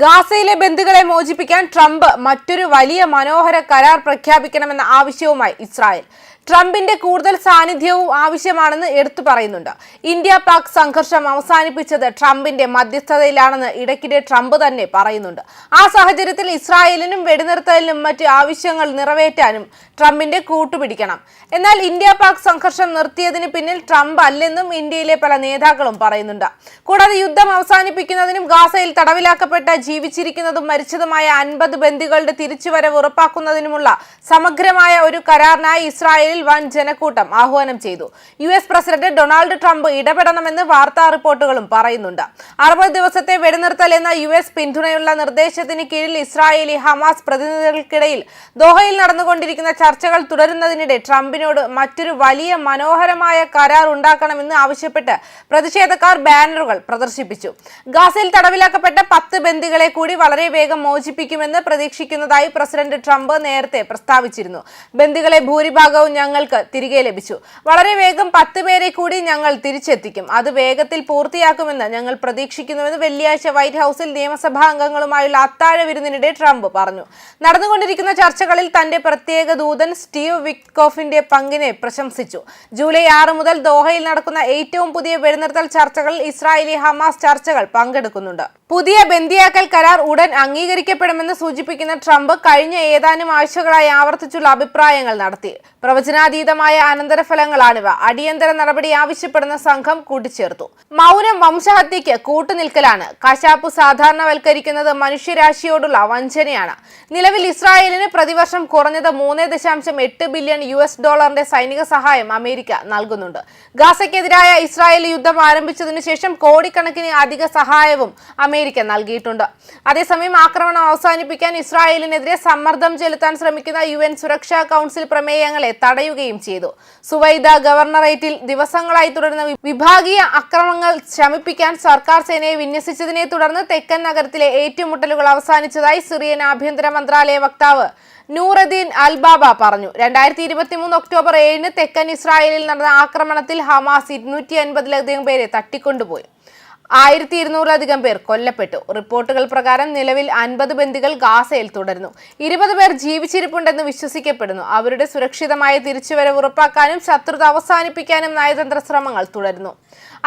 ഗാസയിലെ ബന്ധുക്കളെ മോചിപ്പിക്കാൻ ട്രംപ് മറ്റൊരു വലിയ മനോഹര കരാർ പ്രഖ്യാപിക്കണമെന്ന ആവശ്യവുമായി ഇസ്രായേൽ. ട്രംപിന്റെ കൂടുതൽ സാന്നിധ്യവും ആവശ്യമാണെന്ന് എടുത്തു പറയുന്നുണ്ട്. ഇന്ത്യ പാക് സംഘർഷം അവസാനിപ്പിച്ചത് ട്രംപിന്റെ മധ്യസ്ഥതയിലാണെന്ന് ഇടയ്ക്കിടെ ട്രംപ് തന്നെ പറയുന്നുണ്ട്. ആ സാഹചര്യത്തിൽ ഇസ്രായേലിനും വെടിനിർത്തലിനും മറ്റ് ആവശ്യങ്ങൾ നിറവേറ്റാനും ട്രംപിന്റെ കൂട്ടുപിടിക്കണം. എന്നാൽ ഇന്ത്യ പാക് സംഘർഷം നിർത്തിയതിന് പിന്നിൽ ട്രംപ് അല്ലെന്നും ഇന്ത്യയിലെ പല നേതാക്കളും പറയുന്നുണ്ട്. കൂടാതെ യുദ്ധം അവസാനിപ്പിക്കുന്നതിനും ഗാസയിൽ തടവിലാക്കപ്പെട്ട ജീവിച്ചിരിക്കുന്നതും മരിച്ചതുമായ അൻപത് ബന്ദികളുടെ തിരിച്ചുവരവ് ഉറപ്പാക്കുന്നതിനുമുള്ള സമഗ്രമായ ഒരു കരാറിനായി ഇസ്രായേലിൽ വൻ ജനക്കൂട്ടം ആഹ്വാനം ചെയ്തു. U S president Donald Trump ഇടപെടണമെന്ന് വാർത്താ റിപ്പോർട്ടുകളും പറയുന്നുണ്ട്. അറുപത് ദിവസത്തെ വെടിനിർത്തൽ എന്ന യു എസ് പിന്തുണയുള്ള നിർദ്ദേശത്തിന് കീഴിൽ ഇസ്രായേലി ഹമാസ് പ്രതിനിധികൾക്കിടയിൽ ദോഹയിൽ നടന്നുകൊണ്ടിരിക്കുന്ന ചർച്ചകൾ തുടരുന്നതിനിടെ ട്രംപിനോട് മറ്റൊരു വലിയ മനോഹരമായ കരാർ ഉണ്ടാക്കണമെന്ന് ആവശ്യപ്പെട്ട് പ്രതിഷേധക്കാർ ബാനറുകൾ പ്രദർശിപ്പിച്ചു. ഗാസയിൽ തടവിലാക്കപ്പെട്ട പത്ത് ബന്ദികളെ കൂടി വളരെ വേഗം മോചിപ്പിക്കുമെന്ന് പ്രതീക്ഷിക്കുന്നതായി പ്രസിഡന്റ് ട്രംപ് നേരത്തെ പ്രസ്താവിച്ചിരുന്നു. ബന്ദികളെ ഭൂരിഭാഗവും ഞങ്ങൾക്ക് തിരികെ ലഭിച്ചു. വളരെ വേഗം പത്ത് പേരെ കൂടി ഞങ്ങൾ തിരിച്ചെത്തിക്കും. അത് വേഗത്തിൽ പൂർത്തിയാക്കുമെന്ന് ഞങ്ങൾ പ്രതീക്ഷിക്കുന്നുവെന്ന് വെള്ളിയാഴ്ച വൈറ്റ് ഹൌസിൽ നിയമസഭാ അംഗങ്ങളുമായുള്ള അത്താഴ വിരുന്നിനിടെ ട്രംപ് പറഞ്ഞു. നടന്നുകൊണ്ടിരിക്കുന്ന ചർച്ചകളിൽ തന്റെ പ്രത്യേക ദൂതൻ സ്റ്റീവ് വിക്കോഫിന്റെ പങ്കിനെ പ്രശംസിച്ചു. ജൂലൈ ആറ് മുതൽ ദോഹയിൽ നടക്കുന്ന ഏറ്റവും പുതിയ വെടിനിർത്തൽ ചർച്ചകളിൽ ഇസ്രായേലി ഹമാസ് ചർച്ചകൾ പങ്കെടുക്കുന്നുണ്ട്. പുതിയ ബന്ദിയാക്കൽ കരാർ ഉടൻ അംഗീകരിക്കപ്പെടുമെന്ന് സൂചിപ്പിക്കുന്ന ട്രംപ് കഴിഞ്ഞ ഏതാനും ആഴ്ചകളായി ആവർത്തിച്ചുള്ള അഭിപ്രായങ്ങൾ നടത്തി. പ്രവചനാതീതമായ അനന്തരഫലങ്ങളാണിവ. അടിയന്തര നടപടി ആവശ്യപ്പെടുന്ന സംഘം കൂട്ടിച്ചേർത്തു. മൗനം വംശഹത്യയ്ക്ക് കൂട്ടുനിൽക്കലാണ്. കശാപ്പ് സാധാരണവൽക്കരിക്കുന്നത് മനുഷ്യരാശിയോടുള്ള വഞ്ചനയാണ്. നിലവിൽ ഇസ്രായേലിന് പ്രതിവർഷം കുറഞ്ഞത് മൂന്ന് ദശാംശം എട്ട് ബില്യൺ യു എസ് ഡോളറിന്റെ സൈനിക സഹായം അമേരിക്ക നൽകുന്നുണ്ട്. ഗാസയ്ക്കെതിരായ ഇസ്രായേൽ യുദ്ധം ആരംഭിച്ചതിനു ശേഷം കോടിക്കണക്കിന് അധിക സഹായവും അമേരിക്ക നൽകിയിട്ടുണ്ട്. അതേസമയം ആക്രമണം അവസാനിപ്പിക്കാൻ ഇസ്രായേലിനെതിരെ സമ്മർദ്ദം ചെലുത്താൻ ശ്രമിക്കുന്ന യു സുരക്ഷാ കൗൺസിൽ പ്രമേയങ്ങളെ തടയുകയും ചെയ്തു. സുവൈദ ഗവർണറേറ്റിൽ ദിവസങ്ങളായി തുടരുന്ന വിഭാഗീയ അക്രമങ്ങൾ ശമിപ്പിക്കാൻ സർക്കാർ സേനയെ വിന്യസിച്ചതിനെ തുടർന്ന് തെക്കൻ നഗരത്തിലെ ഏറ്റുമുട്ടലുകൾ അവസാനിച്ചതായി സിറിയൻ ആഭ്യന്തര മന്ത്രാലയ വക്താവ് നൂറദ്ദീൻ അൽബാബ പറഞ്ഞു. രണ്ടായിരത്തി ഇരുപത്തി മൂന്ന് ഒക്ടോബർ ഏഴിന് തെക്കൻ ഇസ്രായേലിൽ നടന്ന ആക്രമണത്തിൽ ഹമാസ് ഇരുന്നൂറ്റി അൻപതിലധികം പേരെ തട്ടിക്കൊണ്ടുപോയി. ആയിരത്തി ഇരുന്നൂറിലധികം പേർ കൊല്ലപ്പെട്ടു. റിപ്പോർട്ടുകൾ പ്രകാരം നിലവിൽ അൻപത് ബന്ദികൾ ഗാസയിൽ തുടരുന്നു. ഇരുപത് പേർ ജീവിച്ചിരിപ്പുണ്ടെന്ന് വിശ്വസിക്കപ്പെടുന്നു. അവരുടെ സുരക്ഷിതമായ തിരിച്ചുവരവ് ഉറപ്പാക്കാനും ശത്രുത അവസാനിപ്പിക്കാനും നയതന്ത്ര ശ്രമങ്ങൾ തുടരുന്നു.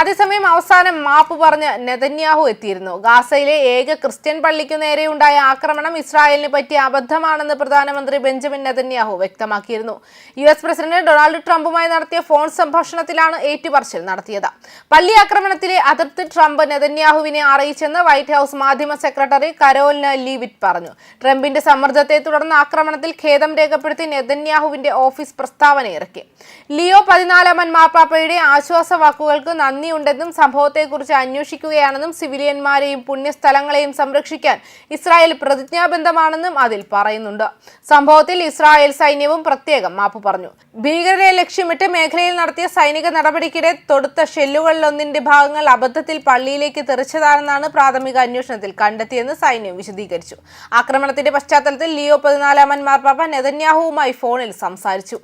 അതേസമയം അവസാനം മാപ്പ് പറഞ്ഞ് നെതന്യാഹു എത്തിയിരുന്നു. ഗാസയിലെ ഏക ക്രിസ്ത്യൻ പള്ളിക്കു നേരെയുണ്ടായ ആക്രമണം ഇസ്രായേലിന് പറ്റിയ അബദ്ധമാണെന്ന് പ്രധാനമന്ത്രി ബെഞ്ചമിൻ നെതന്യാഹു വ്യക്തമാക്കിയിരുന്നു. യു എസ് പ്രസിഡന്റ് ഡൊണാൾഡ് ട്രംപുമായി നടത്തിയ ഫോൺ സംഭാഷണത്തിലാണ് ഏറ്റുപറച്ചിൽ നടത്തിയത്. പള്ളി ആക്രമണത്തിലെ അതിർത്തി ട്രംപ് നെതന്യാഹുവിനെ അറിയിച്ചെന്ന് വൈറ്റ് ഹൌസ് മാധ്യമ സെക്രട്ടറി കരോലിന ലീവിറ്റ് പറഞ്ഞു. ട്രംപിന്റെ സമ്മർദ്ദത്തെ തുടർന്ന് ആക്രമണത്തിൽ ഖേദം രേഖപ്പെടുത്തി നെതന്യാഹുവിന്റെ ഓഫീസ് പ്രസ്താവന ഇറക്കി ലിയോ പതിനാലാമൻ മാപ്പാപ്പയുടെ ആശ്വാസ വാക്കുകൾക്ക് നന്ദിയുണ്ടെന്നും സംഭവത്തെക്കുറിച്ച് അന്വേഷിക്കുകയാണെന്നും സിവിലിയന്മാരെയും പുണ്യസ്ഥലങ്ങളെയും സംരക്ഷിക്കാൻ ഇസ്രായേൽ പ്രതിജ്ഞാബദ്ധമാണെന്നും അതിൽ പറയുന്നുണ്ട്. സംഭവത്തിൽ ഇസ്രായേൽ സൈന്യവും പ്രത്യേകം മാപ്പ് പറഞ്ഞു. ഭീകരരെ ലക്ഷ്യമിട്ട് മേഖലയിൽ നടത്തിയ സൈനിക നടപടിക്കിടെ തൊടുത്ത ഷെല്ലുകളിലൊന്നിന്റെ ഭാഗങ്ങൾ അബദ്ധത്തിൽ പള്ളിയിലേക്ക് തെറിച്ചതാണെന്നാണ് പ്രാഥമിക അന്വേഷണത്തിൽ കണ്ടെത്തിയെന്ന് സൈന്യം വിശദീകരിച്ചു. ആക്രമണത്തിന്റെ പശ്ചാത്തലത്തിൽ ലിയോ പതിനാലാമൻ മാർപ്പാപ്പ നെതന്യാഹുവുമായി ഫോണിൽ സംസാരിച്ചു.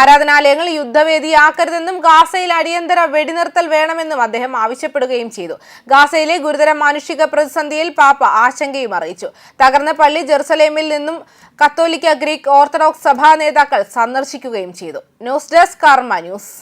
ആരാധനാലയങ്ങൾ യുദ്ധവേദിയാക്കരുതെന്നും ഗാസയിൽ അടിയന്തര വെടിനിർത്തൽ വേണമെന്നും അദ്ദേഹം ആവശ്യപ്പെടുകയും ചെയ്തു. ഗാസയിലെ ഗുരുതര മാനുഷിക പ്രതിസന്ധിയിൽ പാപ്പ ആശങ്കയും അറിയിച്ചു. തകർന്ന പള്ളി ജെറുസലേമിൽ നിന്നും കത്തോലിക്ക ഗ്രീക്ക് ഓർത്തഡോക്സ് സഭാ നേതാക്കൾ സന്ദർശിക്കുകയും ചെയ്തു. News desk Karma news.